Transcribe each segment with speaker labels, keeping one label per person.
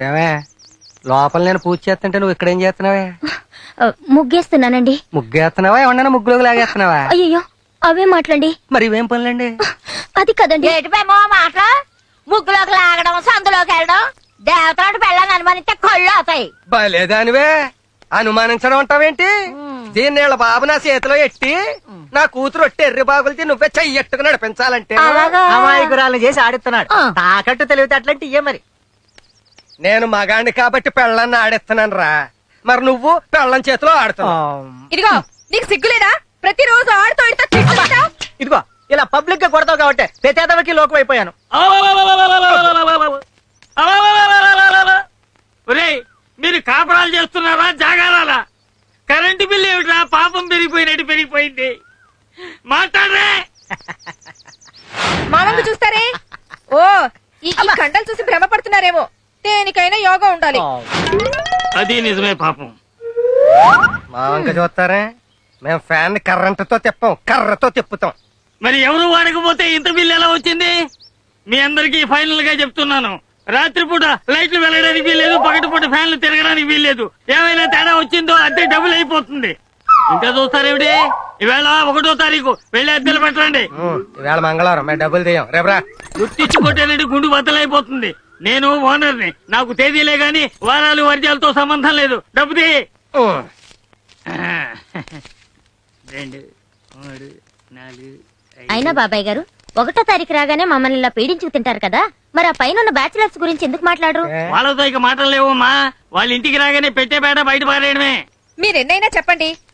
Speaker 1: ఏమే లోపల నేను పూజ చేస్తుంటే నువ్వు ఇక్కడ ఏం చేస్తున్నావే
Speaker 2: ముగ్గేస్తున్నానండి.
Speaker 1: ముగ్గేస్తున్నావా? ఏమన్నా ముగ్గులోకి లాగేస్తున్నావా?
Speaker 2: అయ్యో అవే మాట్లాడండి
Speaker 1: మరి ఇవేం పనులండి?
Speaker 2: అది కదండి.
Speaker 3: ఏటిపేమో మాట ముగ్గులోకి లాగడం సందులోకి వెళ్ళడం దేవతలాంటి పెళ్ళని అనుమానిస్తే కళ్ళు అవుతాయి.
Speaker 1: బలేదానివే అనుమానించడం అంటావేంటి? దీన్ని వీళ్ళ బాబు నా చేతిలో ఎట్టి నా కూతురు ఒట్టి ఎర్రి బాగులతో నువ్వే చెయ్యట్టుకు నడిపించాలంటే.
Speaker 3: అలాగా?
Speaker 4: అమాయకురాలను చేసి ఆడిస్తున్నాడు.
Speaker 3: ఆ.
Speaker 4: తాకట్టు తెలివితే అట్లాంటి ఇయ్యే మరి.
Speaker 1: నేను మగాణ్ణి కాబట్టి పెళ్ళాన్ని ఆడిస్తున్నాను రా మరి నువ్వు పెళ్ళం చేతిలో ఆడుతున్నావు.
Speaker 5: ఇదిగో నీకు సిగ్గులేదా? ప్రతిరోజు ఆడుతూ?
Speaker 4: ఇదిగో ఇలా పబ్లిక్గా కొడతావు కాబట్టి ప్రతేదవకి లోకం అయిపోయాను
Speaker 6: ఒరేయ్ మీరు కాపరాలు చేస్తున్నారా జాగారాలా? కరెంటు బిల్లు ఏమిట్రా? పాపం పెరిగిపోయినట్టు పెరిగిపోయింది. మాట్లాడరే!
Speaker 5: మా వంక చూస్తారే? ఓ ఈ ఈ కండలు చూసి భ్రమపడుతున్నారేమో. దేనికైనా యోగా ఉండాలి.
Speaker 6: అది నిజమే పాపం.
Speaker 1: మా వంక చూస్తారే? మేము ఫ్యాన్ కర్రంటతో తిప్పాం కర్రతో తిప్పుతాం.
Speaker 6: మరి ఎవరు వాడకపోతే ఇంత బిల్లు ఎలా వచ్చింది? మీ అందరికీ ఫైనల్గా చెప్తున్నాను. రాత్రిపూట లైట్లు వెళ్ళడానికి వీల్లేదు పగటిపూట ఫ్యాన్లు తిరగడానికి వీల్లేదు. ఏమైనా తేడా వచ్చిందో అద్దె డబుల్ అయిపోతుంది. ఇంకా చూస్తారేమిటి? ఈవేళ ఒకటో తారీఖు. వెళ్ళి అద్దెలు పెట్టండి.
Speaker 1: ఈవేళ మంగళవారం. మేము డబ్బులు తీయం. రేపరా
Speaker 6: గుర్తించుకోవటానికి గుండు బద్దలైపోతుంది. నేను ఓనర్ని. నాకు తేదీలే గాని వారాలు వర్జాలతో సంబంధం లేదు. డబ్బు తీ.
Speaker 1: ఉమ్.
Speaker 6: ఆ, రెండు మూడు నాలుగు ఐదు.
Speaker 2: అయినా బాబాయ్ గారు ఒకటో తారీఖు రాగానే మమ్మల్ని ఇలా పీడించుకు తింటారు కదా? మరి ఆ పైన ఉన్న బ్యాచిలర్స్ గురించి ఎందుకు మాట్లాడరు?
Speaker 6: వాళ్ళతో ఇక మాటలు లేవమ్మా వాళ్ళ ఇంటికి రాగానే పెట్టే బేట బయట పారేయడమే.
Speaker 5: మీరు ఎన్నైనా చెప్పండి.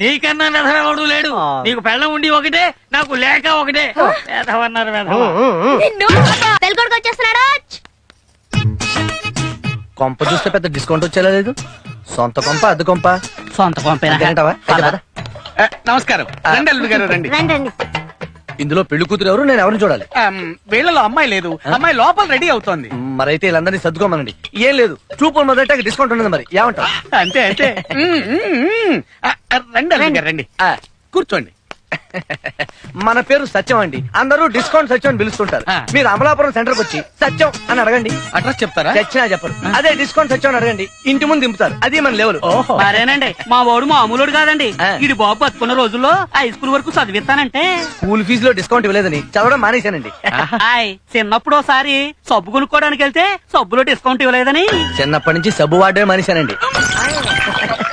Speaker 6: నీకన్నా వెధవ ఎవడు లేడు. నీకు పెళ్ళం ఉండి ఒకటే నాకు లేక ఒకటే.
Speaker 2: తెలుగుడికి వచ్చేస్తున్నాడు.
Speaker 7: కొంప చూస్తే పెద్ద డిస్కౌంట్ వచ్చేలా లేదు. సొంత కొంప అద్దె కొంప.
Speaker 6: సొంత
Speaker 7: పద.
Speaker 8: నమస్కారం. రండి అల్లుడు గారు రండి
Speaker 2: రండి.
Speaker 7: ఇందులో పెళ్ళి కూతురు ఎవరు? నేను ఎవరిని చూడాలి?
Speaker 8: వీళ్ళలో అమ్మాయి లేదు. అమ్మాయి లోపల రెడీ అవుతోంది.
Speaker 7: మరైతే వీళ్ళందరినీ సర్దుకోమనండి. ఏం లేదు. చూపులు మొదట డిస్కౌంట్ ఉండదు మరి. ఏమంటావు?
Speaker 8: అంతే అంతే. రండి రండి. కూర్చోండి.
Speaker 7: మన పేరు సత్యం అండి. అందరూ డిస్కౌంట్ సత్యం అని పిలుస్తుంటారు.
Speaker 8: ఆ.
Speaker 7: మీరు అమలాపురం సెంటర్కి వచ్చి సత్యం అని అడగండి.
Speaker 8: అడ్రస్ చెప్తారా?
Speaker 7: చచ్చినా చెప్పరు. అదే డిస్కౌంట్ సత్యం అని అడగండి. ఇంటి ముందు దింపుతారు. అది మన లెవెల్
Speaker 8: ఓహో.
Speaker 6: మరేనండి మా వాడు మామూలుడు కాదండి.
Speaker 7: ఆ.
Speaker 6: ఇది బాబు బతుకున్న రోజుల్లో హై స్కూల్ వరకు చదివిస్తానంటే.
Speaker 7: స్కూల్ ఫీజులో డిస్కౌంట్ ఇవ్వలేదని చదవడం మానేశానండి.
Speaker 6: హాయ్ చిన్నప్పుడు ఒకసారి సబ్బు కొనుక్కోవడానికి వెళ్తే సబ్బులో డిస్కౌంట్ ఇవ్వలేదని.
Speaker 7: చిన్నప్పటి నుంచి సబ్బు వాడమే మానేశానండి.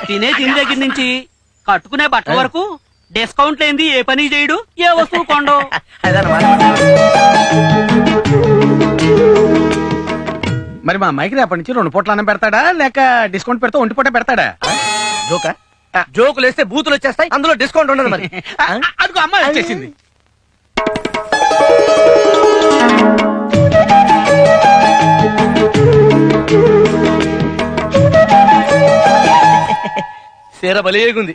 Speaker 6: తినే తిని దగ్గర నుంచి కట్టుకునే బట్టల వరకు డిస్కౌంట్ లేనిది ఏ పని చేయడు? ఏ వస్తువు కొండో
Speaker 8: మరి మా అమ్మాయికి రేపటి నుంచి రెండు పూట్ల అన్నం పెడతాడా? లేక డిస్కౌంట్ పెడతా ఒంటి పూట పెడతాడా?
Speaker 7: జోకా? జోకులు వేస్తే బూతులు వచ్చేస్తాయి అందులో డిస్కౌంట్ ఉండదు మరి.
Speaker 8: అదిగో అమ్మాయి వచ్చేసింది.
Speaker 7: సీర బలిగుంది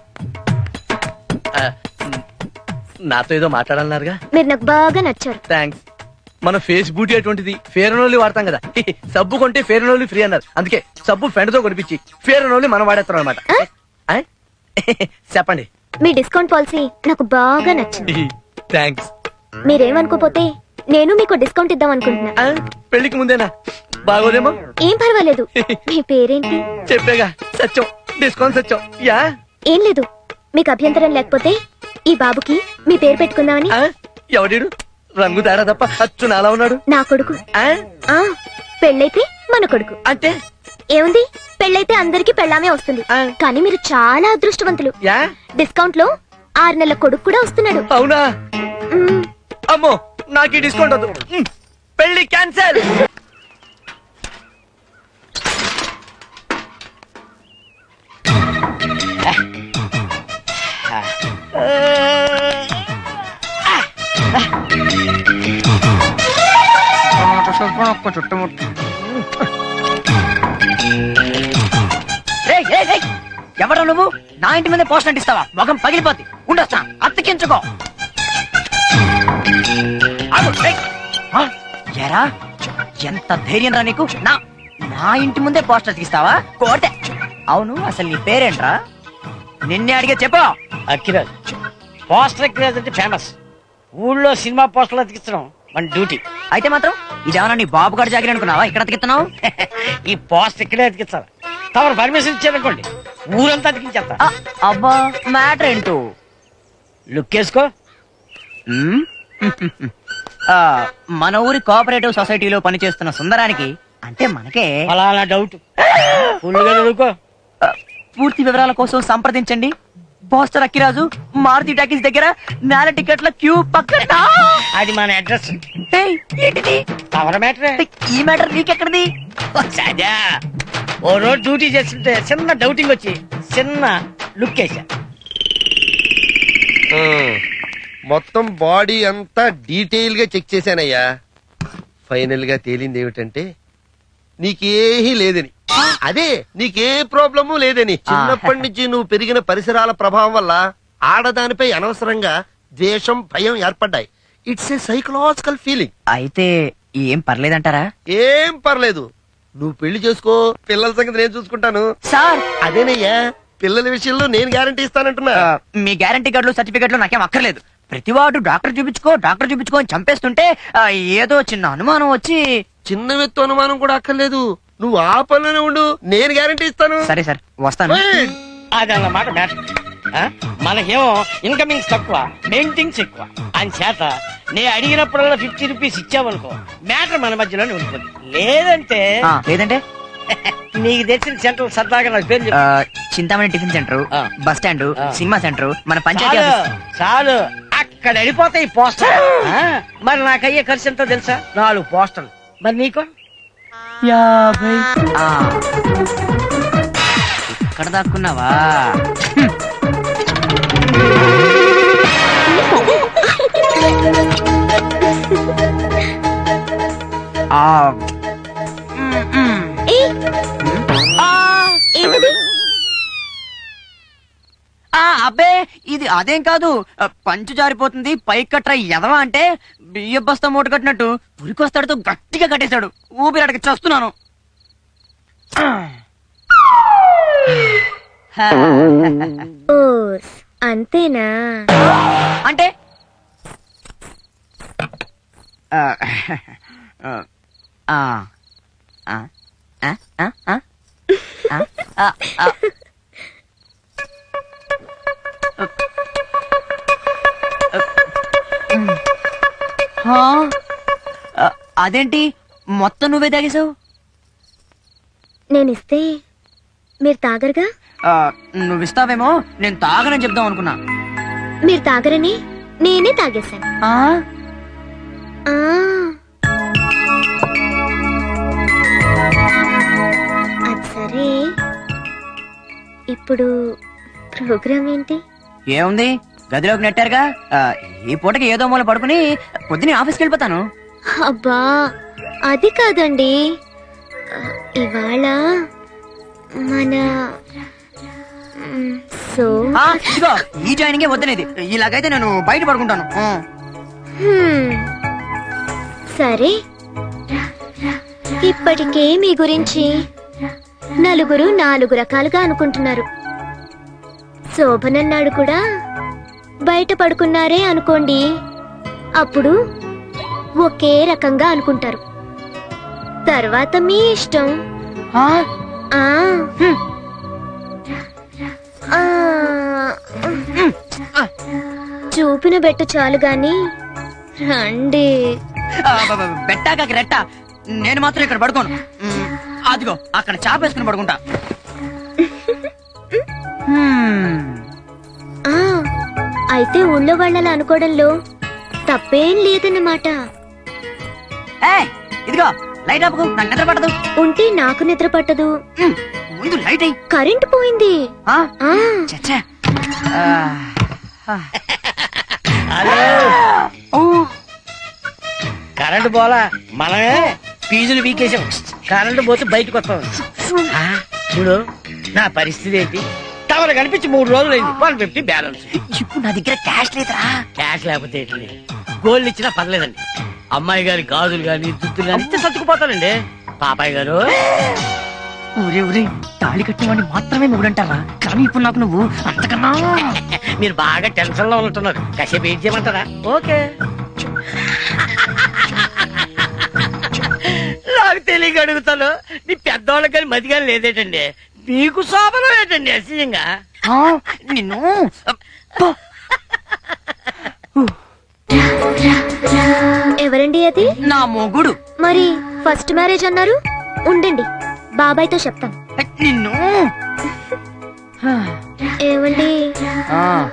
Speaker 7: నాతో ఏదో మాట్లాడాలన్నారుగా?
Speaker 2: మీరు నాకు బాగా నచ్చారు.
Speaker 7: థ్యాంక్స్ మన ఫేస్ బూటీ అటువంటిది ఫేర్ అండ్ ఓన్లీ వాడతాం కదా. సబ్బు కొంటే ఫేర్ అండ్ ఓన్లీ ఫ్రీ అన్నారు. అందుకే సబ్బు ఫ్రెండ్తో కొనిపించి ఫేర్ అండ్ ఓన్లీ మనం వాడేస్తాం అనమాట చెప్పండి.
Speaker 2: మీ డిస్కౌంట్ పాలసీ నాకు బాగా నచ్చింది.
Speaker 7: థ్యాంక్స్
Speaker 2: మీరేమనుకోపోతే నేను మీకు డిస్కౌంట్ ఇద్దాం అనుకుంటున్నా.
Speaker 7: పెళ్ళికి ముందేనా? బాగోదేమో?
Speaker 2: ఏం పర్వాలేదు. మీ పేరేంటి?
Speaker 7: చెప్పేగా సత్యం. డిస్కౌంట్ సత్యం. యా?
Speaker 2: ఏం లేదు. మీకు అభ్యంతరం లేకపోతే ఈ బాబుకి మీ పేరు పెట్టుకుందామని.
Speaker 7: ఎవడీడు? రంగు తేడా తప్ప అచ్చు నాలా ఉన్నాడు.
Speaker 2: నా కొడుకు.
Speaker 7: ఆ,
Speaker 2: పెళ్ళైతే మన కొడుకు.
Speaker 7: అంటే?
Speaker 2: ఏముంది? పెళ్ళైతే అందరికి పెళ్ళామే వస్తుంది. కానీ మీరు చాలా అదృష్టవంతులు. డిస్కౌంట్లో ఆరు నెలల కొడుకు కూడా వస్తున్నాడు.
Speaker 7: అవునా?
Speaker 2: మ్మ్.
Speaker 7: అమ్మో నాకు డిస్కౌంట్ వద్దు. మ్, పెళ్ళి క్యాన్సల్
Speaker 4: ఎవరు నువ్వు? నా ఇంటి మీద పోస్ట్ అంటిస్తావా? మొఖం పగిలిపోద్ది. ఉండొచ్చా అతికించుకో. ఎరా? ఎంత ధైర్యం రా నీకు? నా నా ఇంటి ముందే పోస్టర్ తీస్తావా కోటే. అవును అసలు నీ పేరేంట్రా? నిన్నే అడిగే చెప్పు.
Speaker 9: అక్కిరాజ్ పోస్టర్ అక్కిరాజ్ అంటే ఫేమస్ ఊళ్ళో సినిమా పోస్టర్లు అతికించడం మన డ్యూటీ.
Speaker 4: అయితే మాత్రం ఇదేమన్నా నీ బాబు గారు జాగిరి అనుకున్నావా? ఇక్కడ అతికిస్తున్నావు
Speaker 9: ఈ పోస్టర్ ఇక్కడే అతికించాలి తమరు పర్మిషన్ ఇచ్చారనుకోండి ఊరంతా అతికించేస్తా
Speaker 4: ఆ, అబ్బా మ్యాటర్ ఏంటో?
Speaker 9: లుక్ వేసుకో.
Speaker 4: మ్మ్? ఆ, మన ఊరి కోఆపరేటివ్ సొసైటీలో పనిచేస్తున్న సుందరానికి అంటే మనకే.
Speaker 9: ఫలానా డౌట్ ఫుల్గా చదువుకో.
Speaker 4: పూర్తి వివరాల కోసం సంప్రదించండి. పోస్టర్ అక్కిరాజు మారుతి టాకీస్ దగ్గర నేల టికెట్ల క్యూ పక్కన.
Speaker 9: అది మన అడ్రస్.
Speaker 4: ఏయ్, ఏంటిది?
Speaker 9: మ్యాటరే
Speaker 4: ఈ మ్యాటర్ నీకెక్కడిది?
Speaker 9: ఓ రోజు డ్యూటీ చేస్తుంటే చిన్న డౌటింగ్ వచ్చి చిన్న లుక్ వేసా
Speaker 10: మొత్తం బాడీ అంతా డీటెయిల్గా చెక్ చేశానయ్యా. ఫైనల్గా తేలింది ఏమిటంటే నీకేహీ లేదని. అదే నీకే ప్రాబ్లము లేదని. చిన్నప్పటి నుంచి నువ్వు పెరిగిన పరిసరాల ప్రభావం వల్ల ఆడదానిపై అనవసరంగా ద్వేషం భయం ఏర్పడ్డాయి. ఇట్స్ ఏ సైకలాజికల్ ఫీలింగ్
Speaker 4: అయితే ఏం పర్లేదంటారా?
Speaker 10: ఏం పర్లేదు. నువ్వు పెళ్ళి చేసుకో పిల్లల సంగతి నేను చూసుకుంటాను.
Speaker 4: సార్!
Speaker 10: అదేనయ్యా పిల్లల విషయంలో నేను గ్యారంటీ ఇస్తానంటున్నా.
Speaker 4: మీ గ్యారంటీ కార్డులు సర్టిఫికెట్లు నాకేం అక్కర్లేదు. ప్రతివాడు డాక్టర్ చూపించుకో డాక్టర్ చూపించుకో అని చంపేస్తుంటే ఆ, ఏదో చిన్న అనుమానం వచ్చి
Speaker 10: చిన్న వ్యక్తి అనుమానం కూడా అక్కర్లేదు. నువ్వు ఆ పనిలోనే ఉండు నేను గ్యారంటీ ఇస్తాను.
Speaker 4: సరే సార్ వస్తాను.
Speaker 10: Wait.
Speaker 9: అది అన్నమాట మ్యాటర్ మనకేమో ఇన్కమింగ్స్ తక్కువ మెయింటింగ్స్ ఎక్కువ. అని చేత నే అడిగినప్పుడల్లా ఫిఫ్టీ రూపీస్ ఇచ్చావనుకో మ్యాటర్ మన మధ్యలోనే ఉంటుంది. లేదంటే
Speaker 4: ఆ, లేదంటే?
Speaker 9: నీకు తెచ్చిన సెంటర్ సరదాగా నాకు పేరు చెప్పు.
Speaker 4: ఆ, చింతామణి టిఫిన్ సెంటర్
Speaker 9: ఆ.
Speaker 4: బస్ స్టాండ్
Speaker 9: ఆ.
Speaker 4: సినిమా సెంటర్ మన పంచాయతీ
Speaker 9: చాలు
Speaker 4: ఆఫీస్.
Speaker 9: చాలు. అక్కడ వెళ్ళిపోతాయి పోస్టర్ మరి నాకు అయ్యే ఖర్చు ఎంతో తెలుసా? నాలుగు పోస్టర్లు. మరి నీకు?
Speaker 4: యాభై. ఇక్కడ దాక్కున్నావా? అబ్బే ఇది అదేం కాదు పంచు జారిపోతుంది పైకి కట్రా ఎదవా అంటే బియ్య బస్తా మూట కట్టినట్టు ఉరికొస్తాడుతో గట్టిగా కట్టేశాడు. ఊపిరాడకి చస్తున్నాను.
Speaker 2: ఓస్ అంతేనా?
Speaker 4: అంటే? ఆ, ఆ, ఆ, ఆ, ఆ, అదేంటి? మొత్తం నువ్వే తాగేశావు?
Speaker 2: నేనిస్తే మీరు తాగరుగా?
Speaker 4: నువ్వు ఇస్తావేమో నేను తాగనని చెప్దాం అనుకున్నా.
Speaker 2: మీరు తాగరని నేనే తాగేశాను.
Speaker 4: ఆ?
Speaker 2: ఆ. అది సరే. ఇప్పుడు ప్రోగ్రామ్ ఏంటి?
Speaker 4: ఏముంది? గదిలోకి నెట్టారుగా? ఆ, ఈ పూటకి ఏదో మూల పడుకుని పొద్దునే ఆఫీస్కి వెళ్ళిపోతాను.
Speaker 2: అబ్బా అది కాదండి. ఆ, ఇవాళ మన మ్, సో
Speaker 4: ఆ, ఇదిగో ఈ జాయినింగే వద్దనేది. ఇలాగైతే నేను బయట పడుకుంటాను. ఆ.
Speaker 2: హ్మ్. సరే. ఇప్పటికే మీ గురించి నలుగురు నాలుగు రకాలుగా అనుకుంటున్నారు. శోభనన్నాడు కూడా బయట పడుకున్నారే అనుకోండి. అప్పుడు ఒకే రకంగా అనుకుంటారు. తర్వాత మీ ఇష్టం.
Speaker 4: ఆ,
Speaker 2: ఆ. చూపిన బెట్ట చాలు గాని రండి.
Speaker 4: ఆ, బ- బ- బెట్టాకాకి రెట్ట. నేను మాత్రం ఇక్కడ పడుకోను. అదిగో అక్కడ చాప వేసుకుని పడుకుంటా. హ్మ్.
Speaker 2: అయితే ఊళ్ళో వాళ్ళలా అనుకోవడంలో తప్పేం లేదన్నమాట.
Speaker 4: ఏయ్, ఇదిగో లైట్ ఆపుకు నాకు నిద్ర పడదు
Speaker 2: ఉంటే నాకు నిద్ర పట్టదు.
Speaker 4: హ్మ్, ముందు లైట్ అయ్యి
Speaker 2: కరెంటు పోయింది.
Speaker 4: ఆ,
Speaker 2: ఆ.
Speaker 4: చచ్చా ఆ, ఆ. ఓ,
Speaker 9: కరెంట్ పోలా? మనమే ఫీజులు వీకేసాం కరెంట్ పోతే బయటకు వస్తాం ఆ, చూడు నా పరిస్థితి ఏంటి? తమరు కనిపించి మూడు రోజులైంది వన్ ఫిఫ్టీ బ్యాలెన్స్.
Speaker 4: ఇప్పుడు నా దగ్గర క్యాష్ లేదురా.
Speaker 9: క్యాష్ లేకపోతే ఏంటి? గోల్డ్ ఇచ్చినా పర్లేదండి. అమ్మాయి గారి గాజులు గాని దుద్దులు గాని ఇస్తే సర్దుకుపోతానండి. పాపాయ్ గారు.
Speaker 4: ఊరే ఊరే తాళి కట్టిన మాత్రమే మొగుడంటారా? కానీ ఇప్పుడు నాకు నువ్వు అంతకన్నా.
Speaker 9: మీరు బాగా టెన్షన్లో ఉంటున్నారు. కాసేపు ఏం చేయమంటారా? ఓకే. నాకు తెలియక అడుగుతాను. నీ పెద్దవాళ్ళకి కానీ మతి కానీ లేదేటండి. నీకు శోభనం ఏంటండి? అసహ్యంగా
Speaker 4: ఆ, నిన్ను?
Speaker 2: ఎవరండి అది?
Speaker 4: నా మొగుడు.
Speaker 2: మరి ఫస్ట్ మ్యారేజ్ అన్నారు? ఉండండి బాబాయ్తో చెప్తాం
Speaker 4: నిన్ను?
Speaker 2: ఏమండి?
Speaker 4: ఆ,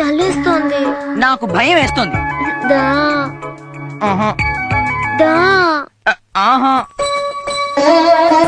Speaker 2: చల్లేస్తోంది.
Speaker 4: నాకు భయం వేస్తుంది.
Speaker 2: దా.
Speaker 4: ఆహా.
Speaker 2: దా.
Speaker 4: ఆహా.